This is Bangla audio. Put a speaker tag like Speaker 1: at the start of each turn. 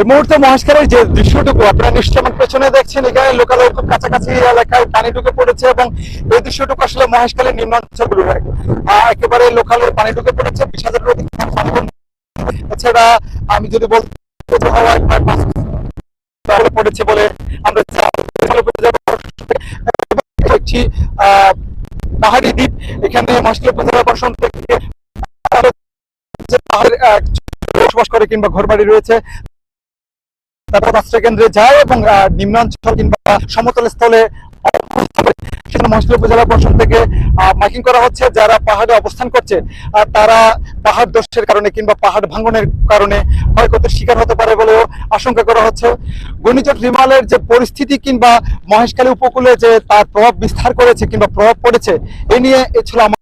Speaker 1: এই মুহূর্তে মহেশখালীর যে দৃশ্যটুকু আপনারা নিশ্চয়ই আমার পেছনে দেখছেন, এখানে লোকালয় খুব কাছাকাছি এলাকায় পানি ঢুকে পড়েছে এবং এই দৃশ্যটুকু আসলে মহেশখালীর নিম্নাঞ্চলগুলো একেবারে লোকালয়ে পানি ঢুকে পড়েছে, বিশ অধিক এছাড়া আমি যদি বলতে পড়েছে বলে আমরা দেখছি পাহাড়ি দ্বীপ। এখানে মহেশখালী উপজেলা প্রশাসন থেকে বসবাস করে কিংবা ঘরবাড়ি রয়েছে তারপর আশ্রয় কেন্দ্রে যায় এবং নিম্নাঞ্চল কিংবা সমতল স্থলে উপজেলা থেকে মাইকিং করা হচ্ছে যারা পাহাড়ে অবস্থান করছে তারা পাহাড় কারণে কিংবা পাহাড় কারণে শিকার হতে পারে বলেও আশঙ্কা করা হচ্ছে। ঘূর্ণিঝড় যে পরিস্থিতি কিংবা মহেশখালী উপকূলে যে তার প্রভাব বিস্তার করেছে কিংবা প্রভাব পড়েছে, এ নিয়ে এ ছিল আমার